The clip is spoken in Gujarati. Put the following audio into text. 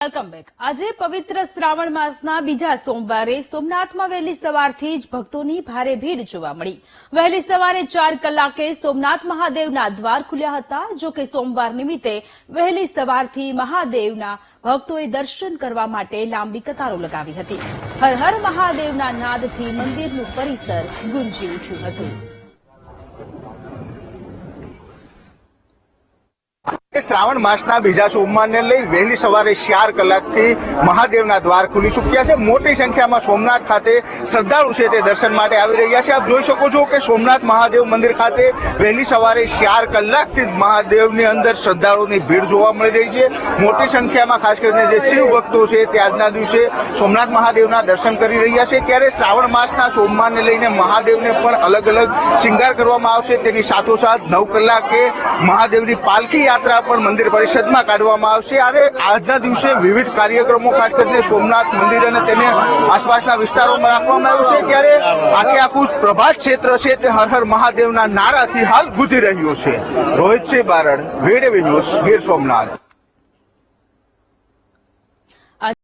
વેલકમ બેક આજે પવિત્ર શ્રાવણ માસના બીજા સોમવારે સોમનાથમાં વહેલી સવારથી જ ભક્તોની ભારે ભીડ જોવા મળી. વહેલી સવારે ચાર કલાકે સોમનાથ મહાદેવના દ્વાર ખુલ્યા હતા, જો કે સોમવાર નિમિત્તે વહેલી સવારથી મહાદેવના ભક્તોએ દર્શન કરવા માટે લાંબી કતારો લગાવી હતી. હર હર મહાદેવના નાદથી મંદિરનું પરિસર ગુંજી ઉઠ્યું હતું. શ્રાવણ માસના બીજા સોમવારને લઈ વહેલી સવારે ચાર કલાકથી મહાદેવના દ્વાર ખુલી ચૂક્યા છે. મોટી સંખ્યામાં સોમનાથ ખાતે શ્રદ્ધાળુ છે તે દર્શન માટે આવી રહ્યા છે. આપ જોઈ શકો છો કે સોમનાથ મહાદેવ મંદિર ખાતે વહેલી સવારે ચાર કલાકથી મહાદેવની અંદર શ્રદ્ધાળુઓની ભીડ જોવા મળી રહી છે. મોટી સંખ્યામાં ખાસ કરીને જે શિવ ભક્તો છે તે આજના દિવસે સોમનાથ મહાદેવના દર્શન કરી રહ્યા છે. ત્યારે શ્રાવણ માસના સોમવારને લઈને મહાદેવને પણ અલગ અલગ શિંગાર કરવામાં આવશે. તેની સાથોસાથ નવ કલાકે મહાદેવની પાલખી યાત્રા પણ મંદિર પરિષદમાં કાઢવામાં આવશે. અને આજના દિવસે વિવિધ કાર્યક્રમો, ખાસ કરીને સોમનાથ મંદિર અને તેને આસપાસના વિસ્તારોમાં રાખવામાં આવ્યું છે. ત્યારે આખે આખું પ્રભાત ક્ષેત્ર છે તે હર હર મહાદેવના નારાથી હાલ ગુજી રહ્યું છે. રોહિતસિંહ બારડ, વીડીવી ન્યૂઝ, ગીર સોમનાથ.